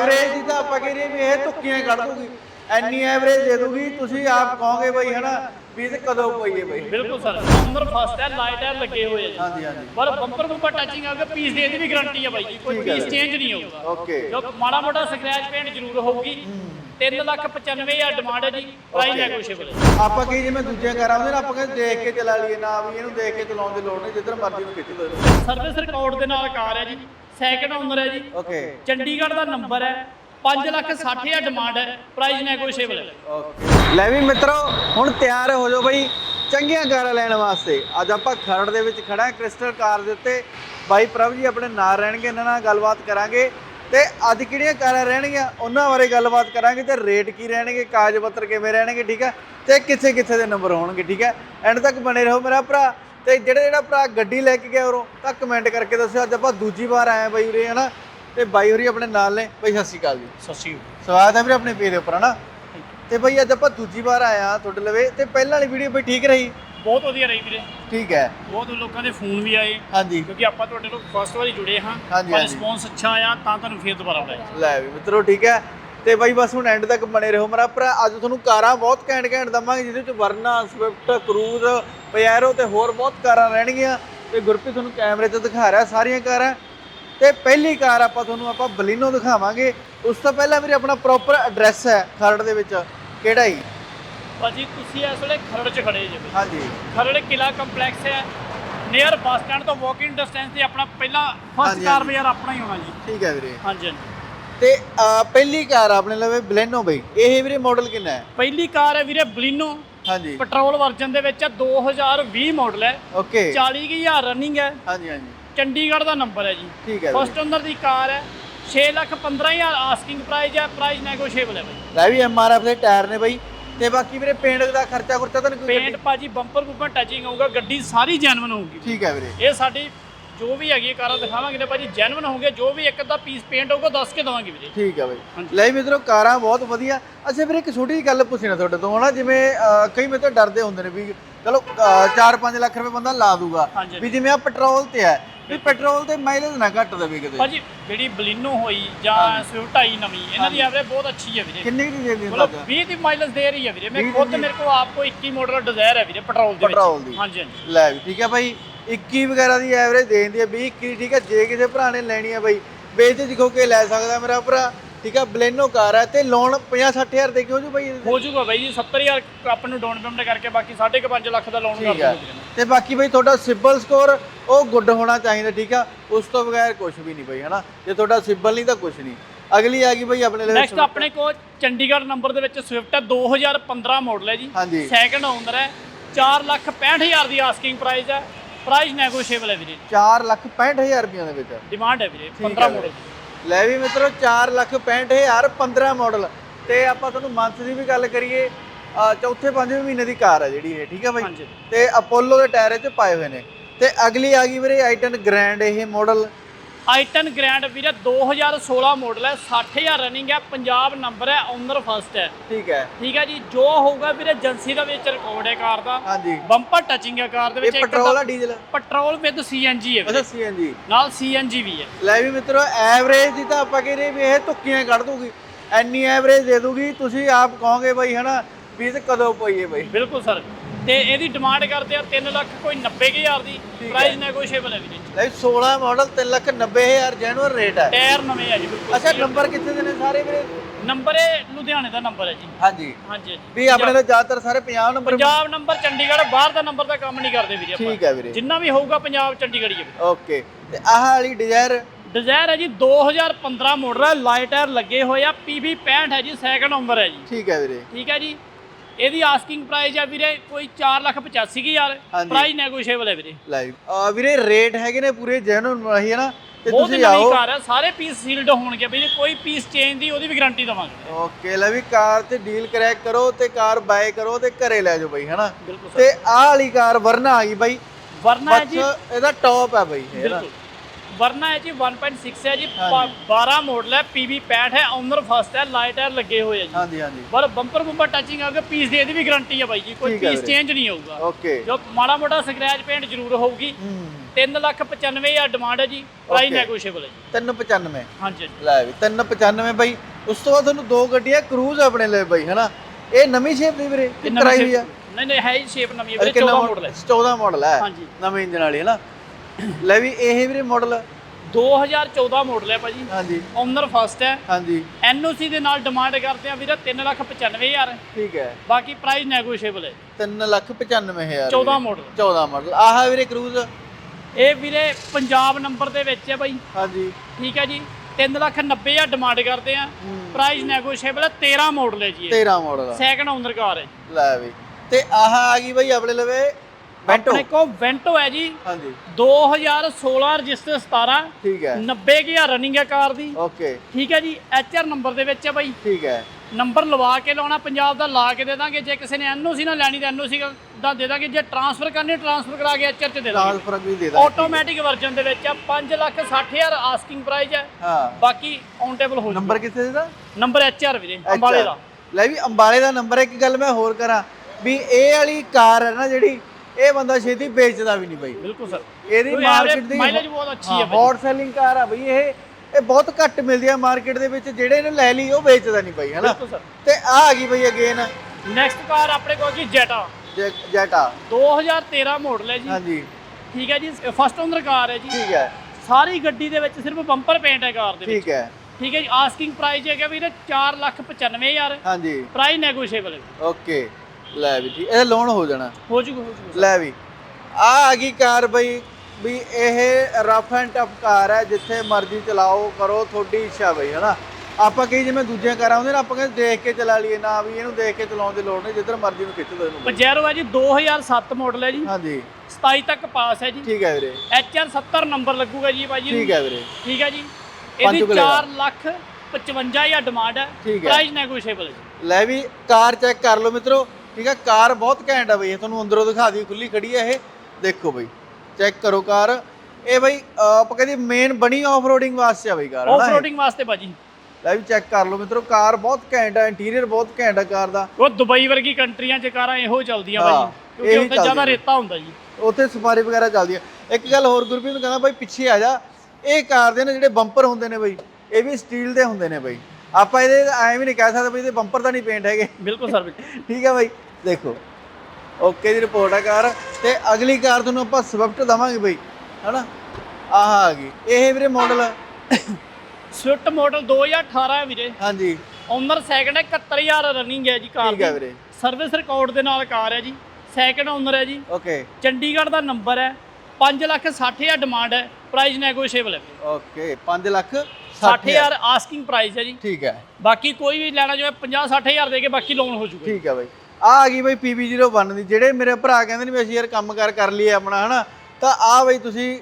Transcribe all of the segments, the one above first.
Average ਦੀ ਤਾਂ ਆਪਾਂ ਕਹਿੰਦੇ ਵੀ ਇਹ ਤੁੱਕੀਆਂ ਕੱਢ ਦੂਗੀ ਐਨੀ ਐਵਰੇਜ ਦੇ ਦੂਗੀ ਤੁਸੀਂ ਆਪ ਕਹੋਗੇ ਬਈ ਹਨਾ ਵੀ ਇਹ ਕਦੋਂ ਪਈਏ ਬਈ। ਬਿਲਕੁਲ ਸਰ ਅੰਦਰ ਫਸਟ ਹੈ ਲਾਈਟ ਹੈ ਲੱਗੇ ਹੋਏ ਆ ਹਾਂਜੀ ਹਾਂਜੀ। ਪਰ ਬੰਪਰ ਬੰਪਰ ਟੱਚਿੰਗ ਆ ਕੇ ਪੀਸ ਦੀ ਇਹਦੀ ਵੀ ਗਾਰੰਟੀ ਹੈ ਬਾਈ ਜੀ ਕੋਈ ਠੀਕ ਹੈ। ਪੀਸ। ਚੇਂਜ ਨਹੀਂ ਹੋਊਗਾ। ਓਕੇ ਜੋ ਮਾੜਾ ਮੋਟਾ ਸਕ੍ਰੈਚ ਪੇਂਟ ਜ਼ਰੂਰ ਹੋਊਗੀ। 395000 ਡਿਮਾਂਡ ਹੈ ਜੀ ਪ੍ਰਾਈਸ ਨੈਗੋਸ਼ੀਏਬਲ ਹੈ। ਆਪਾਂ ਕਹੀ ਜਿਵੇਂ ਦੂਜੀਆਂ ਕਾਰਾਂ ਹੁੰਦੇ ਨੇ ਆਪਾਂ ਕਹਿੰਦੇ ਦੇਖ ਕੇ ਚਲਾ ਲਈਏ ਨਾ ਵੀ ਇਹਨੂੰ ਦੇਖ ਕੇ ਚਲਾਉਣ ਦੀ ਲੋੜ ਨਹੀਂ ਜਿੱਧਰ ਮਰਜ਼ੀ ਨੂੰ ਖਿੱਚ ਲਓ ਸਰਵਿਸ ਰਿਕਾਰਡ ਦੇ ਨਾਲ ਕਾਰ ਹੈ ਜੀ। ਸੈਕਿੰਡ ਓਨਰ ਹੈ ਜੀ? ਓਕੇ ਚੰਡੀਗੜ੍ਹ ਦਾ ਨੰਬਰ ਹੈ। 560000 ਡਿਮਾਂਡ ਹੈ। ਪ੍ਰਾਈਸ ਨੈਗੋਸ਼ੀਏਬਲ ਹੈ। ਓਕੇ ਲੈ ਵੀ ਮਿੱਤਰੋ ਹੁਣ ਤਿਆਰ ਹੋ ਜਾਓ ਬਈ ਚੰਗੀਆਂ ਕਾਰਾਂ ਲੈਣ ਵਾਸਤੇ। ਅੱਜ ਆਪਾਂ ਖਰੜ ਦੇ ਵਿੱਚ ਖੜਾ ਕ੍ਰਿਸਟਲ ਕਾਰ ਦੇ ਉੱਤੇ। ਬਾਈ ਪ੍ਰਭ ਜੀ ਆਪਣੇ ਨਾਲ ਰਹਿਣਗੇ ਇਹਨਾਂ ਨਾਲ ਗੱਲਬਾਤ ਕਰਾਂਗੇ। ਤੇ ਅੱਜ ਕਿਹੜੀਆਂ ਕਾਰਾਂ ਰਹਿਣਗੀਆਂ ਉਹਨਾਂ ਬਾਰੇ ਗੱਲਬਾਤ ਕਰਾਂਗੇ। ਤੇ ਰੇਟ ਕੀ ਰਹਿਣਗੇ ਕਾਗਜ਼ ਪੱਤਰ ਕਿਵੇਂ ਰਹਿਣਗੇ ਠੀਕ ਹੈ। ਤੇ ਕਿੱਥੇ ਕਿੱਥੇ ਦੇ ਨੰਬਰ ਹੋਣਗੇ ਠੀਕ ਹੈ। ਐਂਡ ਤੱਕ ਬਣੇ ਰਹੋ ਮੇਰਾ ਭਰਾ। ਤੇ ਜਿਹੜਾ ਜਿਹੜਾ ਭਰਾ ਗੱਡੀ ਲੈ ਕੇ ਗਿਆ ਉਰੋਂ ਤਾਂ ਕਮੈਂਟ ਕਰਕੇ ਦੱਸਿਓ ਅੱਜ ਆਪਾਂ ਦੂਜੀ ਵਾਰ ਆਏ ਹਾਂ ਬਾਈ ਉਰੇ ਹਨਾ? ਤੇ ਬਾਈ ਹੋਰੀ ਆਪਣੇ ਨਾਲ ਨੇ। ਬਾਈ ਸਤਿ ਸ਼੍ਰੀ ਅਕਾਲ ਜੀ। ਸਤਿ ਸ਼੍ਰੀ ਸਵਾਗਤ ਹੈ ਵੀਰੇ ਆਪਣੇ ਪੇਜ ਦੇ ਉੱਪਰ ਹਨਾ? ਤੇ ਬਈ ਅੱਜ ਆਪਾਂ ਦੂਜੀ ਵਾਰ ਆਏ ਆ ਤੁਹਾਡੇ ਲਵੇ ਤੇ ਪਹਿਲਾਂ ਵਾਲੀ ਵੀਡੀਓ ਬਈ ਠੀਕ ਰਹੀ? ਬਹੁਤ ਵਧੀਆ ਰਹੀ ਵੀਰੇ। ਠੀਕ ਹੈ। ਬਹੁਤ ਲੋਕਾਂ ਦੇ ਫੋਨ ਵੀ ਆਏ। ਹਾਂਜੀ। ਕਿਉਂਕਿ ਆਪਾਂ ਤੁਹਾਡੇ ਤੋਂ ਫਸਟ ਵਾਰੀ ਜੁੜੇ ਹਾਂ। ਹਾਂਜੀ। ਰਿਸਪੌਂਸ ਅੱਛਾ ਆਇਆ ਤਾਂ ਤੁਹਾਨੂੰ ਫੇਰ ਦੁਬਾਰਾ ਬੁਲਾਇਆ। ਲੈ ਵੀ ਮਿੱਤਰੋ ਠੀਕ ਹੈ। ਤੇ ਬਾਈ ਬਸ ਹੁਣ ਐਂਡ ਤੱਕ ਬਣੇ ਰਹੋ ਮੇਰਾ ਭਰਾ ਅੱਜ ਤੁਹਾਨੂੰ ਕਾਰਾਂ ਬਹੁਤ ਘੈਂਟ ਘੈਂਟ ਦਵਾਂਗੇ ਜਿਹਦੇ ਵਿੱਚ ਵਰਨਾ ਸਵਿਫਟ ਕਰੂਜ਼ ਪਯਾਰੋ ਤੇ ਹੋਰ ਬਹੁਤ ਕਾਰਾਂ ਰਹਿਣਗੀਆਂ। ਤੇ ਗੁਰਪ੍ਰੀਤ ਤੁਹਾਨੂੰ ਕੈਮਰੇ ਤੇ ਦਿਖਾ ਰਿਹਾ ਸਾਰੀਆਂ ਕਾਰਾਂ। ਤੇ ਪਹਿਲੀ ਕਾਰ ਆਪਾਂ ਤੁਹਾਨੂੰ ਆਪਾਂ ਬਲੀਨੋ ਦਿਖਾਵਾਂਗੇ। ਉਸ ਤੋਂ ਪਹਿਲਾਂ ਵੀਰੇ ਆਪਣਾ ਪ੍ਰੋਪਰ ਐਡਰੈਸ ਹੈ ਖਰੜ ਦੇ ਵਿੱਚ। ਕਿਹੜਾ ਹੀ ਭਾਜੀ ਤੁਸੀਂ ਇਸ ਵੇਲੇ ਖਰੜ 'ਚ ਖੜੇ ਜੇ। ਹਾਂਜੀ। ਖਰੜ ਕਿਲਾ ਕੰਪਲੈਕਸ ਹੈ। ਨੀਅਰ ਬੱਸ ਸਟੈਂਡ ਤੋਂ ਵਾਕਿੰਗ ਡਿਸਟੈਂਸ ਤੇ ਆਪਣਾ ਪਹਿਲਾ ਫਸਟ ਕਾਰ। ਬਾਜ਼ਾਰ ਆਪਣਾ ਹੀ ਹੋਣਾ ਜੀ। ਠੀਕ ਹੈ ਵੀਰੇ। ਹਾਂਜੀ ਹਾਂਜੀ। ਤੇ ਅਹ, ਪਹਿਲੀ ਕਾਰ ਆਪਣੇ ਲਵੇ ਬਲੈਨੋ ਬਈ। ਇਹ ਵੀਰੇ ਮਾਡਲ ਕਿੰਨਾ ਹੈ? ਪਹਿਲੀ ਕਾਰ ਹੈ ਵੀਰੇ ਬਲੀਨੋ ਹਾਂਜੀ। ਪੈਟਰੋਲ ਵਰਜਨ ਦੇ ਵਿੱਚ ਹੈ 2020 ਮਾਡਲ ਹੈ। ਓਕੇ 40000 ਰਨਿੰਗ ਹੈ। ਹਾਂਜੀ ਹਾਂਜੀ। ਚੰਡੀਗੜ੍ਹ ਦਾ ਨੰਬਰ ਹੈ ਜੀ। ਠੀਕ ਹੈ ਫਸਟ ਓਨਰ ਦੀ ਕਾਰ ਹੈ। 6 ਲੱਖ 15000 ਆਸਕਿੰਗ ਪ੍ਰਾਈਸ ਹੈ। ਪ੍ਰਾਈਸ ਨੈਗੋਸ਼ੀਏਬਲ ਹੈ ਬਾਈ। ਲੈ ਵੀ ਐਮਆਰਐਫ ਦੇ ਟਾਇਰ ਨੇ ਬਈ। ਤੇ ਬਾਕੀ ਵੀਰੇ ਪੇਂਟ ਦਾ ਖਰਚਾ ਖੁਰਚਾ ਤਾਂ ਨਹੀਂ ਕੋਈ ਪੇਂਟ ਭਾਜੀ ਬੰਪਰ ਬੁੰਪਰ ਟੱਚਿੰਗ ਆਊਗਾ ਗੱਡੀ ਸਾਰੀ ਜੈਨੂਇਨ ਹੋਊਗੀ। ਠੀਕ ਹੈ ਵੀਰੇ। ਇਹ ਸਾਡੀ ਜੋ ਵੀ ਹੈਗੀ ਕਾਰਾਂ ਦਿਖਾਵਾਂਗੇ ਤੇ ਭਾਜੀ ਜੈਨੂਇਨ ਹੋਊਗੇ ਜੋ ਵੀ ਇੱਕ ਅੱਧਾ ਪੀਸ ਪੇਂਟ ਹੋਊਗਾ ਦੱਸ ਕੇ ਦਵਾਂਗੇ ਵੀਰੇ। ਠੀਕ ਹੈ ਬਈ। ਹਾਂਜੀ। ਲੈ ਵੀ ਮਿੱਤਰੋ ਕਾਰਾਂ ਬਹੁਤ ਵਧੀਆ। ਅੱਛਾ ਵੀਰੇ ਇੱਕ ਛੋਟੀ ਜਿਹੀ ਗੱਲ ਪੁੱਛਣਾ ਤੁਹਾਡੇ ਤੋਂ ਹਨਾ? ਜਿਵੇਂ ਅਹ, ਕਈ ਤੋਂ ਡਰਦੇ ਹੁੰਦੇ ਨੇ ਵੀ ਚਲੋ 4-5 ਲੱਖ ਰੁਪਏ ਬੰਦਾ ਲਾ ਦੂਗਾ ਹਾਂਜੀ। ਵੀ ਜਿਵੇਂ ਆ ਪੈਟਰੋਲ ਤੇ ਹੈ ਵੀ ਪੈਟਰੋਲ ਤੇ ਮਾਈਲੇਜ ਨਾ ਘੱਟ ਦੇਵੇ ਕਿਤੇ। ਭਾਜੀ ਜਿਹੜੀ ਬਲੀਨੋ ਹੋਈ ਜਾਂ ਸਵਿਫਟ ਆਈ ਨਵੀਂ ਇਹਨਾਂ ਦੀ ਐਵਰੇਜ ਬਹੁਤ ਅੱਛੀ ਹੈ ਵੀਰੇ। ਕਿੰਨੀ ਕੁ ਦੀ ਦਿੰਦੀ ਮਤਲਬ ਹੁੰਦਾ 20 ਦੀ ਮਾਈਲੇਜ ਦੇ ਰਹੀ ਹੈ ਵੀਰੇ। ਮੈਂ 20 ਖੁਦ ਦੀ। ਮੇਰੇ ਕੋਲ ਆਪ ਕੋ 21 ਮਾਡਲ ਡਿਜ਼ਾਇਰ ਹੈ ਵੀਰੇ ਪੈਟਰੋਲ ਦੇ ਵਿੱਚ। ਪੈਟਰੋਲ ਦੀ। ਹਾਂਜੀ ਹਾਂਜੀ। ਲੈ ਵੀ ਠੀਕ ਹੈ ਭਾਈ। 21 ਵਗੈਰਾ ਦੀ ਐਵਰੇਜ ਦੇ ਦਿੰਦੀ ਹੈ 20 21 ਠੀਕ ਹੈ ਜੇ ਕਿਸੇ ਭਰਾ ਨੇ ਲੈਣੀ ਹੈ ਬਾਈ ਵੇਚ ਦਿਖੋ ਕੇ ਲੈ ਸਕਦਾ ਮੇਰਾ ਭਰਾ ਠੀਕ ਹੈ ਬਲੈਨੋ ਕਾਰ ਹੈ ਤੇ ਲੋਨ 50 60000 ਦੇ ਕਿਉਂ ਜੀ ਬਾਈ? ਹੋ ਜਾਊਗਾ ਬਾਈ ਜੀ 70000 ਆਪਾਂ ਨੂੰ ਡਾਊਨ ਪੇਮੈਂਟ ਕਰਕੇ ਬਾਕੀ 5.5 ਲੱਖ ਦਾ ਲੋਨ ਕਰ ਹੈ ਦੂੰਗੇ ਤੇ ਬਾਕੀ ਬਈ ਤੁਹਾਡਾ ਸਿਬਲ ਸਕੋਰ ਉਹ ਗੁੱਡ ਹੋਣਾ ਚਾਹੀਦਾ ਠੀਕ ਆ? ਉਸ ਤੋਂ ਬਗੈਰ ਕੁਝ ਵੀ ਨਹੀਂ ਬਈ ਹਨਾ? ਜੇ ਤੁਹਾਡਾ ਸਿਬਲ ਨਹੀਂ ਤਾਂ ਕੁਝ ਨਹੀਂ। ਅਗਲੀ ਆ ਗਈ ਬਈ ਆਪਣੇ ਲਈ। ਨੈਕਸਟ ਆਪਣੇ ਕੋਲ ਚੰਡੀਗੜ੍ਹ ਨੰਬਰ ਦੇ ਵਿੱਚ ਸਵਿਫਟ ਹੈ 2015 ਮਾਡਲ ਹੈ ਜੀ। ਸੈਕੰਡ ਓਨਰ ਹੈ 465000 ਦੀ ਆਸਕਿੰਗ ਪ੍ਰਾਈਸ ਹੈ। ਪ੍ਰਾਈਸ ਨੈਗੋਸ਼ੀਏਬਲ ਹੈ ਵੀਰੇ। 4 ਲੱਖ 65000 ਰੁਪਈਆ ਦੇ ਵਿੱਚ। ਡਿਮਾਂਡ ਹੈ ਵੀਰੇ ਠੀਕ 15 ਹੈ ਮਾਡਲ ਲੈ ਵੀ ਮਿੱਤਰੋ 4 ਲੱਖ 65000 15 ਮਾਡਲ ਤੇ ਆਪਾਂ ਤੁਹਾਨੂੰ ਮੰਥ ਦੀ ਵੀ ਗੱਲ ਕਰੀਏ ਚੌਥੇ ਪੰਜਵੇਂ ਮਹੀਨੇ ਦੀ ਕਾਰ ਹੈ ਜਿਹੜੀ ਇਹ ਠੀਕ ਹੈ ਬਈ? ਤੇ ਅਪੋਲੋ ਦੇ ਟਾਇਰ ਇਹ ਚ ਪਾਏ ਹੋਏ ਨੇ। ਤੇ ਅਗਲੀ ਆ ਗਈ ਵੀਰੇ ਆਈਟਨ ਗ੍ਰੈਂਡ ਇਹ ਮਾਡਲ ਆਈਟਨ ਗ੍ਰੈਂਡ ਵੀਰੇ 2016 ਮਾਡਲ ਹੈ 60000 ਰਨਿੰਗ ਹੈ ਪੰਜਾਬ ਨੰਬਰ ਹੈ ਓਨਰ ਫਸਟ ਹੈ। ਠੀਕ ਹੈ। ਠੀਕ ਹੈ ਜੀ ਜੋ ਹੋਊਗਾ ਵੀਰੇ ਏਜੰਸੀ ਦਾ ਵਿੱਚ ਰਿਕਾਰਡ ਹੈ ਕਾਰ ਦਾ। ਹਾਂਜੀ। ਬੰਪਰ ਟੱਚਿੰਗ ਹੈ ਕਾਰ ਦੇ ਵਿੱਚ ਇਹ ਇੱਕ ਪੈਟਰੋਲ ਆ ਡੀਜ਼ਲ ਪੈਟਰੋਲ ਵਿਦ ਸੀਐਨਜੀ ਹੈ ਅੱਛਾ ਸੀਐਨਜੀ ਨਾਲ ਸੀਐਨਜੀ ਵੀ ਹੈ। ਲੈ ਵੀ ਮਿੱਤਰੋ ਐਵਰੇਜ ਦੀ ਤਾਂ ਆਪਾਂ ਕਹਿੰਦੇ ਵੀ ਇਹ ਤੁੱਕੀਆਂ ਹੀ ਕੱਢ ਦੂਗੀ ਐਨੀ ਐਵਰੇਜ ਦੇ ਦੂਗੀ ਤੁਸੀਂ ਆਪ ਕਹੋਗੇ ਬਈ ਹਨਾ ਵੀ ਇਹ ਤੇ ਕਦੋਂ ਪਈਏ ਬਈ? ਬਿਲਕੁਲ ਸਰ। ਤੇ ਇਹਦੀ ਡਿਮਾਂਡ ਕਰਦੇ ਆ 3 ਲੱਖ ਕੋਈ 90000 ਦੀ। ਪ੍ਰਾਈਸ ਨੈਗੋਸ਼ੀਏਬਲ ਹੈ ਵੀਰੇ। ਲੈ ਵੀ 16 ਮਾਡਲ 390000 ਜੈਨੂਅਰ ਰੇਟ ਹੈ। ਟਾਇਰ ਨਵੇਂ ਆ ਜੀ ਬਿਲਕੁਲ। ਅੱਛਾ ਨੰਬਰ ਕਿੱਥੇ ਦੇ ਨੇ ਸਾਰੇ ਵੀਰੇ? ਨੰਬਰ ਇਹ ਲੁਧਿਆਣੇ ਦਾ ਨੰਬਰ ਹੈ ਜੀ। ਹਾਂਜੀ। ਹਾਂਜੀ ਹਾਂਜੀ। ਵੀ ਆਪਣੇ ਲਈ ਜ਼ਿਆਦਾਤਰ ਸਾਰੇ 50 ਨੰਬਰ ਪੰਜਾਬ ਨੰਬਰ ਚੰਡੀਗੜ੍ਹ ਬਾਹਰ ਦਾ ਨੰਬਰ ਦਾ ਕੰਮ ਨਹੀਂ ਕਰਦੇ ਵੀਰੇ ਆਪਾਂ। ਠੀਕ ਹੈ ਵੀਰੇ। ਜਿੰਨਾ ਵੀ ਹੋਊਗਾ ਪੰਜਾਬ ਚੰਡੀਗੜ੍ਹ ਹੀ ਹੈ ਓਕੇ ਤੇ ਆਹ ਵਾਲੀ ਡਿਜ਼ਾਇਰ ਡਿਜ਼ਾਇਰ ਹੈ ਜੀ 2015 ਮਾਡਲ ਹੈ ਲਾਈਟ ਟਾਇਰ ਲੱਗੇ ਹੋਏ ਆ PV 65 ਹੈ ਜੀ ਸੈਕੰਡ ਨੰਬਰ ਹੈ ਜੀ। ਠੀਕ ਹੈ ਵੀਰੇ। ਠੀਕ ਹੈ ਜੀ। ਇਹਦੀ ਆਸਕਿੰਗ ਪ੍ਰਾਈਸ ਹੈ ਵੀਰੇ ਕੋਈ 485000 ਹਾਂਜੀ। ਪ੍ਰਾਈਸ ਨੈਗੋਸ਼ੀਏਬਲ ਹੈ ਵੀਰੇ। ਲੈ ਵੀ ਆ ਵੀਰੇ ਰੇਟ ਹੈਗੇ ਨੇ ਪੂਰੇ ਜੈਨੂਅਰ ਰਹੀ ਹੈ ਨਾ ਤੇ ਬਹੁਤ ਤੁਸੀਂ ਨਵੀਂ ਆਓ। ਕਾਰ ਹੈ ਸਾਰੇ ਪੀਸ ਸੀਲਡ ਹੋਣਗੇ ਵੀਰੇ ਕੋਈ ਪੀਸ ਚੇਂਜ ਦੀ ਉਹਦੀ ਵੀ ਗਾਰੰਟੀ ਦਵਾਂਗੇ। ਓਕੇ ਲੈ ਵੀ ਕਾਰ ਤੇ ਡੀਲ ਕਰੈਕ ਕਰੋ ਤੇ ਕਾਰ ਬਾਏ ਕਰੋ ਤੇ ਘਰੇ ਲੈ ਜਾਓ ਬਈ ਹਨਾ? ਤੇ ਆਹ ਵਾਲੀ ਕਾਰ ਵਰਨਾ ਆ ਗਈ ਬਾਈ। ਵਰਨਾ ਜੀ। ਇਹਦਾ ਟੌਪ ਹੈ ਬਾਈ ਬਿਲਕੁਲ। ਵਰਨਾ ਹੈ ਜੀ 1.6 ਹੈ ਜੀ ਹਾਂਜੀ। 12 ਮਾਡਲ ਹੈ PV 65 ਹੈ ਓਨਰ ਫਸਟ ਹੈ ਲਾਈਟ ਟਾਇਰ ਲੱਗੇ ਹੋਏ ਆ ਜੀ। ਹਾਂਜੀ ਹਾਂਜੀ। ਪਰ ਬੰਪਰ ਬੰਪਰ ਟੱਚਿੰਗ ਆਗੇ ਪੀਸ ਦੀ ਇਹਦੀ ਵੀ ਗਾਰੰਟੀ ਹੈ ਬਾਈ ਜੀ ਕੋਈ ਠੀਕ ਹੈ ਪੀਸ ਵੀਰੇ। ਚੇਂਜ ਨਹੀਂ ਹੋਊਗਾ। ਓਕੇ ਜੋ ਮਾੜਾ ਮੋਟਾ ਸਕ੍ਰੈਚ ਪੇਂਟ ਜ਼ਰੂਰ ਹੋਊਗੀ। ਹੂੰ। 395000 ਡਿਮਾਂਡ ਹੈ ਜੀ ਪ੍ਰਾਈਸ Okay. ਨੈਗੋਸ਼ੀਏਬਲ ਹੈ ਜੀ। 395 ਹਾਂਜੀ ਹਾਂਜੀ। ਲੈ ਵੀ 395 ਬਾਈ। ਉਸ ਤੋਂ ਬਾਅਦ ਤੁਹਾਨੂੰ ਦੋ ਗੱਡੀਆਂ ਕਰੂਜ਼ ਆਪਣੇ ਲਈ ਬਾਈ ਹਨਾ? ਇਹ ਨਵੀਂ ਸ਼ੇਪ ਦੀ ਵੀਰੇ ਕਿ ਇਹ ਨਵੀਂ ਕਰਾਈ shape- ਹੋਈ ਆ। ਨਹੀਂ ਨਹੀਂ ਹੈ ਸ਼ੇਪ ਨਵੀਂ ਹੈ ਵੀਰੇ ਕਿੰਨਾ 14 ਮਾਡਲ ਮਾਡਲ ਹੈ। 14 ਮਾਡਲ ਹੈ। ਹਾਂਜੀ। ਨਵੇਂ ਇੰਜਨ ਵਾਲੀ ਹਨਾ? ਲੈ ਵੀ ਇਹ ਵੀਰੇ ਮਾਡਲ 2014 ਮਾਡਲ ਹੈ ਭਾਜੀ। ਹਾਂਜੀ। ਓਨਰ ਫਸਟ ਹੈ। ਹਾਂਜੀ। ਐਨਓਸੀ ਦੇ ਨਾਲ ਡਿਮਾਂਡ ਕਰਦੇ ਆ ਵੀਰੇ 395000 ਠੀਕ ਹੈ। ਬਾਕੀ ਪ੍ਰਾਈਸ ਨੈਗੋਸ਼ੀਏਬਲ ਹੈ। 395000 14 ਮਾਡਲ 14 ਮਾਡਲ ਆਹ ਵੀਰੇ ਕਰੂਜ਼ ਇਹ ਵੀਰੇ ਪੰਜਾਬ ਨੰਬਰ ਦੇ ਵਿੱਚ ਹੈ ਭਾਈ। ਹਾਂਜੀ। ਠੀਕ ਹੈ ਜੀ। 390000 ਡਿਮਾਂਡ ਕਰਦੇ ਆ। ਪ੍ਰਾਈਸ ਨੈਗੋਸ਼ੀਏਬਲ ਹੈ। 13 ਮਾਡਲ ਹੈ ਜੀ ਇਹ। 13 ਮਾਡਲ ਸੈਕੰਡ ਓਨਰ ਕਾਰ ਹੈ ਲੈ ਵੀ। ਤੇ ਆਹ ਆ ਗਈ ਬਾਈ ਆਪਣੇ ਲਵੇ ਬੈਂਟੋ। ਆਪਣੇ ਕੋਲ ਵੈਂਟੋ ਹੈ ਜੀ। ਹਾਂਜੀ। 2016 ਰਜਿਸਟਰ 17 ਠੀਕ ਹੈ। 90000 ਰਨਿੰਗ ਹੈ ਕਾਰ ਦੀ। ਓਕੇ। ਠੀਕ ਹੈ ਜੀ ਐਚਆਰ ਨੰਬਰ ਦੇ ਵਿੱਚ ਹੈ ਬਾਈ। ਠੀਕ ਹੈ। ਨੰਬਰ ਲਵਾ ਕੇ ਲਾਉਣਾ ਪੰਜਾਬ ਦਾ ਲਾ ਕੇ ਦੇ ਦਾਂਗੇ। ਜੇ ਕਿਸੇ ਨੇ ਐਨਓਸੀ ਨਾ ਲੈਣੀ ਤਾਂ ਐਨਓਸੀ ਦਾ ਦੇ ਦਾਂਗੇ। ਜੇ ਟ੍ਰਾਂਸਫਰ ਕਰਨੀ ਟ੍ਰਾਂਸਫਰ ਕਰਾ ਕੇ ਐਚਆਰ ਚ ਦੇ ਦਾਂਗੇ। ਟ੍ਰਾਂਸਫਰ ਵੀ ਦੇ ਦਾਂ ਆਟੋਮੈਟਿਕ ਵਰਜ਼ਨ ਦੇ ਵਿੱਚ ਆ 560000 ਆਸਕਿੰਗ ਪ੍ਰਾਈਸ ਹੈ। ਹਾਂ। ਬਾਕੀ ਔਨ ਟੇਬਲ ਹੋ ਨੰਬਰ ਕਿੱਥੇ ਦਾ? ਨੰਬਰ ਐਚਆਰ ਵੀਰੇ ਅੰਬਾਲੇ ਦਾ। ਲੈ ਵੀ ਅੰਬਾਲੇ ਦਾ ਨੰਬਰ ਇੱਕ ਗੱਲ ਮੈਂ ਹੋਰ ਕਰਾਂ ਵੀ ਇਹ ਵਾਲੀ ਕਾਰ ਹੈ ਨਾ ਜਿਹੜੀ ਇਹ ਬੰਦਾ ਛੇਤੀ ਵੇਚਦਾ ਵੀ ਨਹੀਂ ਬਾਈ। ਬਿਲਕੁਲ ਸਰ। ਇਹਦੀ ਮਾਰਕੀਟ ਦੀ ਮਾਈਲੇਜ ਬਹੁਤ ਅੱਛੀ ਹੈ ਹੌਟ ਸੈਲਿੰਗ ਕਾਰ ਆ ਬਈ ਇਹ। ਇਹ ਬਹੁਤ ਘੱਟ ਮਿਲਦੀ ਆ ਮਾਰਕੀਟ ਦੇ ਵਿੱਚ ਜਿਹੜੇ ਇਹਨੇ ਲੈ ਲਈ ਉਹ ਵੇਚਦਾ ਨਹੀਂ ਬਾਈ ਹਨਾ? ਤੇ ਆ ਆ ਗਈ ਬਈ ਅਗੇਨ ਨੈਕਸਟ ਕਾਰ ਆਪਣੇ ਕੋਲ ਜੀ ਜੈਟਾ ਜੈਟਾ 2013 ਮਾਡਲ ਹੈ ਜੀ। ਹਾਂਜੀ। ਠੀਕ ਹੈ ਜੀ ਫਸਟ ਓਨਰ ਕਾਰ ਹੈ ਜੀ। ਠੀਕ ਹੈ। ਸਾਰੀ ਗੱਡੀ ਦੇ ਵਿੱਚ ਸਿਰਫ ਬੰਪਰ ਪੇਂਟ ਹੈ ਕਾਰ ਦੇ ਵਿੱਚ। ਠੀਕ ਹੈ। ਠੀਕ ਹੈ ਜੀ ਆਸਕਿੰਗ ਪ੍ਰਾਈਸ ਹੈਗਾ ਵੀਰੇ 495000 ਹਾਂਜੀ। ਪ੍ਰਾਈਸ ਨੈਗੋਸ਼ੀਏਬਲ ਹੈ। ਓਕੇ ਲੈ ਵੀ ਠੀਕ ਇਹ ਲੋਨ ਹੋ ਜਾਣਾ। ਹੋ ਜੂਗਾ ਹੋ ਜੂਗਾ। ਲੈ ਵੀ। ਆ ਆ ਗਈ ਕਾਰ ਬਈ ਵੀ ਇਹ ਰਫ ਐਂਡ ਟਫ ਕਾਰ ਹੈ ਜਿੱਥੇ ਮਰਜ਼ੀ ਚਲਾਓ ਕਰੋ ਤੁਹਾਡੀ ਇੱਛਾ ਬਈ ਹਨਾ। ਆਪਾਂ ਕਈ ਜਿਵੇਂ ਦੂਜੀਆਂ ਕਾਰਾਂ ਹੁੰਦੀਆਂ ਨਾ ਆਪਾਂ ਕਹਿੰਦੇ ਦੇਖ ਕੇ ਚਲਾ ਲਈਏ ਨਾ ਵੀ ਇਹਨੂੰ ਦੇਖ ਕੇ ਚਲਾਉਣ ਦੀ ਲੋੜ ਨਹੀਂ ਜਿੱਧਰ ਮਰਜ਼ੀ ਨੂੰ ਖਿੱਚ ਦੋ ਇਹਨੂੰ। ਪਜੈਰੋ ਹੈ ਜੀ 2007 ਮਾਡਲ ਹੈ ਜੀ। ਹਾਂਜੀ। 27 ਤੱਕ ਪਾਸ ਹੈ ਜੀ। ਠੀਕ ਹੈ ਵੀਰੇ। ਐਚਆਰ 70 ਨੰਬਰ ਲੱਗੂਗਾ ਜੀ ਭਾਜੀ ਠੀਕ ਹੈ ਵੀਰੇ। ਠੀਕ ਹੈ ਜੀ। ਇਹਦੀ ਕੁ ਲੈ 4 ਲੱਖ 55000 ਡਿਮਾਂਡ ਹੈ। ਪ੍ਰਾਈਸ ਨੈਗੋਸ਼ੀਏਬਲ ਹੈ ਜੀ। ਲੈ ਵੀ ਕਾਰ ਚੈੱਕ ਕਰ ਲਓ ਮਿੱਤਰੋ। ਠੀਕ ਹੈ ਕਾਰ ਬਹੁਤ ਘੈਂਟ ਆ ਬਈ ਇਹ ਤੁਹਾਨੂੰ ਅੰਦਰੋਂ ਦਿਖਾ ਦੀ ਖੁੱਲੀ ਖੜੀ ਹੈ ਇਹ। ਦੇਖੋ ਬਈ ਚੈੱਕ ਕਰੋ ਕਾਰ। ਇਹ ਬਈ ਆਪਾਂ ਕਹਿੰਦੇ ਮੇਨ ਬਣੀ ਆਫ ਰੋਡਿੰਗ ਵਾਸਤੇ ਆ ਬਈ ਕਾਰ ਆਫ? ਰੋਡਿੰਗ ਵਾਸਤੇ ਭਾਜੀ। ਲੈ ਵੀ ਚੈੱਕ ਕਰ ਲਓ ਮਿੱਤਰੋ ਕਾਰ ਬਹੁਤ ਘੈਂਟ ਆ ਇੰਟੀਰੀਅਰ ਬਹੁਤ ਘੈਂਟ ਆ ਕਾਰ ਦਾ। ਉਹ ਦੁਬਈ ਵਰਗੀ ਕੰਟਰੀਆਂ 'ਚ ਕਾਰਾਂ ਇਹੋ ਚੱਲਦੀਆਂ ਹਾਂ, ਭਾਜੀ ਕਿਉਂਕਿ ਉੱਥੇ ਜ਼ਿਆਦਾ। ਰੇਤਾ ਹੁੰਦਾ ਜੀ। ਉੱਥੇ ਸਫਾਰੀ ਵਗੈਰਾ ਚੱਲਦੀ ਆ। ਇੱਕ ਗੱਲ ਹੋਰ ਗੁਰਪ੍ਰੀਤ ਨੂੰ ਕਹਿੰਦਾ ਬਾਈ ਪਿੱਛੇ ਆ ਜਾ। ਇਹ ਕਾਰ ਦੇ ਨੇ ਜਿਹੜੇ ਬੰਪਰ ਹੁੰਦੇ ਨੇ ਬਈ ਇਹ ਵੀ ਸਟੀਲ ਦੇ ਹੁੰਦੇ ਨੇ ਬਈ। ਆਪਾਂ ਇਹਦੇ ਐਂ ਵੀ ਨਹੀਂ ਕਹਿ ਸਕਦੇ ਬਈ ਇਹਦੇ ਬੰਪਰ ਤਾਂ ਨਹੀਂ ਪੇਂਟ ਹੈਗੇ। ਬਿਲਕੁਲ ਸਰ ਠੀਕ ਹੈ ਬਾਈ ਦੇਖੋ। ਓਕੇ ਦੀ ਰਿਪੋਰਟ ਆ ਕਾਰ ਤੇ ਅਗਲੀ ਕਾਰ ਤੁਹਾਨੂੰ ਆਪਾਂ ਸਵਿਫਟ ਦਵਾਂਗੇ ਬਈ ਹਨਾ? ਆਹ ਆ ਗਈ। ਇਹ ਵੀਰੇ ਮਾਡਲ ਸਵਿਫਟ ਮਾਡਲ 2018 ਹੈ ਵੀਰੇ। ਹਾਂਜੀ। ਓਨਰ ਸੈਕਿੰਡ ਹੈ 71000 ਰਨਿੰਗ ਹੈ ਜੀ ਕਾਰ ਠੀਕ ਹੈ ਦੀ। ਵੀਰੇ। ਸਰਵਿਸ ਰਿਕਾਰਡ ਦੇ ਨਾਲ ਕਾਰ ਹੈ ਜੀ। ਸੈਕਿੰਡ ਓਨਰ ਹੈ ਜੀ। ਓਕੇ ਚੰਡੀਗੜ੍ਹ ਦਾ ਨੰਬਰ ਹੈ। 5 ਲੱਖ 60000 ਡਿਮਾਂਡ ਹੈ। ਪ੍ਰਾਈਸ ਨੈਗੋਸ਼ੀਏਬਲ ਹੈ। ਓਕੇ 5 ਲੱਖ 60000 ਆਸਕਿੰਗ ਪ੍ਰਾਈਸ ਹੈ ਜੀ। ਠੀਕ ਹੈ। ਬਾਕੀ ਕੋਈ ਵੀ ਲੈਣਾ ਜੋ 50 60000 ਦੇ ਕੇ ਬਾਕੀ ਲੋਨ ਹੋ ਜੂਗਾ। ਠੀਕ ਹੈ ਬਾਈ। ਆ ਆ ਗਈ ਬਾਈ PB01 ਦੀ। ਜਿਹੜੇ ਮੇਰੇ ਭਰਾ ਕਹਿੰਦੇ ਨੇ ਵੀ ਅਸੀਂ ਯਾਰ ਕੰਮ ਕਾਰ ਕਰ ਲਈਏ ਆਪਣਾ ਹਨਾ? ਤਾਂ ਆ ਬਾਈ ਤੁਸੀਂ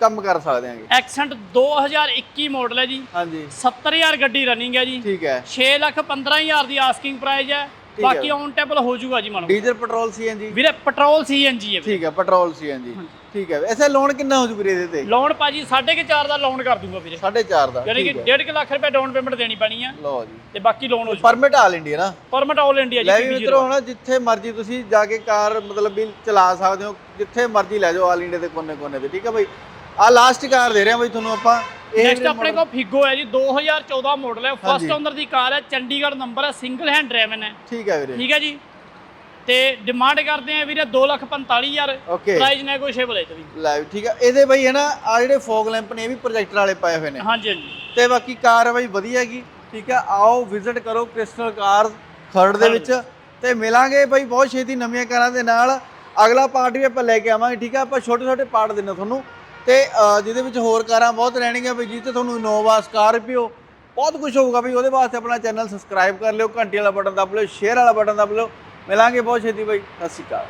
ਕੰਮ ਕਰ ਸਕਦੇ ਆਂਗੇ। ਐਕਸੈਂਟ 2021 ਮਾਡਲ ਹੈ ਜੀ। ਹਾਂਜੀ। 70000 ਗੱਡੀ ਰਨਿੰਗ ਹੈ ਜੀ। ਠੀਕ ਹੈ। 6 ਲੱਖ 15000 ਦੀ ਆਸਕਿੰਗ ਪ੍ਰਾਈਸ ਹੈ। ਹੈ। ਬਾਕੀ ਔਨ ਟੇਬਲ ਹੋ ਜੂਗਾ ਜੀ ਮਨ ਡੀਜ਼ਲ ਪੈਟਰੋਲ ਸੀਐਨਜੀ ਵੀਰੇ ਪੈਟਰੋਲ ਸੀਐਨਜੀ ਹੈ ਵੀਰੇ ਠੀਕ ਹੈ ਪੈਟਰੋਲ ਸੀਐਨਜੀ ਠੀਕ ਹੈ ਐਸੇ ਲੋਨ ਕਿੰਨਾ ਹੋ ਜੂ ਵੀਰੇ ਇਹਦੇ ਤੇ? ਲੋਨ ਭਾਜੀ 4.5 ਦਾ ਲੋਨ ਕਰ ਦੂੰਗਾ ਵੀਰੇ। 4.5 ਦਾ ਯਾਨੀ ਕਿ ਠੀਕ ਹੈ। 1.5 ਲੱਖ ਰੁਪਏ ਡਾਊਨ ਪੇਮੈਂਟ ਦੇਣੀ ਪੈਣੀ ਆ। ਲਓ ਜੀ। ਤੇ ਬਾਕੀ ਲੋਨ ਹੋ ਜੂਗਾ ਪਰਮਿਟ ਆਲ ਇੰਡੀਆ ਨਾ ਪਰਮਿਟ ਆਲ ਇੰਡੀਆ ਲੈ ਜੀ ਵੀ PB ਮਿੱਤਰੋ ਹੁਣ ਜਿੱਥੇ ਮਰਜ਼ੀ ਤੁਸੀਂ ਜਾ ਕੇ ਕਾਰ ਮਤਲਬ ਵੀ ਚਲਾ ਸਕਦੇ ਹੋ ਜਿੱਥੇ ਮਰਜ਼ੀ ਲੈ ਜਾਓ ਆਲ ਇੰਡੀਆ ਦੇ ਕੋਨੇ-ਕੋਨੇ ਤੇ ਠੀਕ ਹੈ ਬਾਈ? ਆ ਲਾਸਟ ਕਾਰ ਦੇ ਰਹੇ ਹਾਂ ਬਾਈ ਤੁਹਾਨੂੰ ਆਪਾਂ। ਨੈਕਸਟ ਆਪਣੇ ਕੋਲ ਫਿਗੋ ਹੈ ਜੀ 2014 ਮਾਡਲ ਹੈ। ਫਸਟ। ਓਨਰ ਦੀ ਕਾਰ ਹੈ ਚੰਡੀਗੜ੍ਹ ਨੰਬਰ ਹੈ ਸਿੰਗਲ ਹੈਂਡ ਡਰਾਈਵਨ ਹੈ ਠੀਕ ਹੈ ਵੀਰੇ। ਠੀਕ ਹੈ ਜੀ। ਤੇ ਡਿਮਾਂਡ ਕਰਦੇ ਆ ਵੀਰੇ 245000 ਓਕੇ ਪ੍ਰਾਈਸ ਨੈਗੋਸ਼ੀਏਬਲ ਹੈ 'ਚ ਵੀ। ਠੀਕ ਹੈ ਇਹਦੇ ਬਾਈ ਹੈ ਨਾ ਆ ਜਿਹੜੇ ਫੋਗ ਲੈਂਪ ਨੇ ਇਹ ਵੀ ਪ੍ਰੋਜੈਕਟਰ ਵਾਲੇ ਪਾਏ ਹੋਏ ਨੇ। ਹਾਂਜੀ ਹਾਂਜੀ। ਤੇ ਬਾਕੀ ਕਾਰ ਬਾਈ ਵਧੀਆ ਹੈਗੀ। ਠੀਕ ਹੈ ਆਓ ਵਿਜ਼ਿਟ ਕਰੋ ਕ੍ਰਿਸਟਲ ਕਾਰਸ ਖਰੜ ਦੇ ਵਿੱਚ। ਤੇ ਮਿਲਾਂਗੇ ਬਾਈ ਬਹੁਤ ਛੇਤੀ ਨਵੀਆਂ ਕਾਰਾਂ ਦੇ ਨਾਲ। ਅਗਲਾ ਪਾਰਟ ਵੀ ਆਪਾਂ ਲੈ ਕੇ ਆਵਾਂਗੇ ਠੀਕ ਹੈ ਆਪਾਂ ਛੋਟੇ ਛੋਟੇ ਪਾਰਟ ਦਿੰਨੇ ਤੁਹਾਨੂੰ। ਤੇ ਜਿਹਦੇ ਵਿੱਚ ਹੋਰ ਕਾਰਾਂ ਬਹੁਤ ਰਹਿਣਗੀਆਂ ਬਈ ਜਿੱਥੇ ਤੁਹਾਨੂੰ ਇਨੋਵਾ ਸਕਾਰਪੀਓ ਬਹੁਤ ਕੁਝ ਹੋਊਗਾ ਵੀ ਉਹਦੇ ਵਾਸਤੇ ਆਪਣਾ ਚੈਨਲ ਸਬਸਕ੍ਰਾਈਬ ਕਰ ਲਿਓ, ਘੰਟੀ ਵਾਲਾ ਬਟਨ ਦਬ ਲਿਓ ਸ਼ੇਅਰ ਵਾਲਾ ਬਟਨ ਦਬ ਲਿਓ। ਮਿਲਾਂਗੇ ਬਹੁਤ ਛੇਤੀ ਬਾਈ, ਸਤਿ ਸ਼੍ਰੀ ਅਕਾਲ।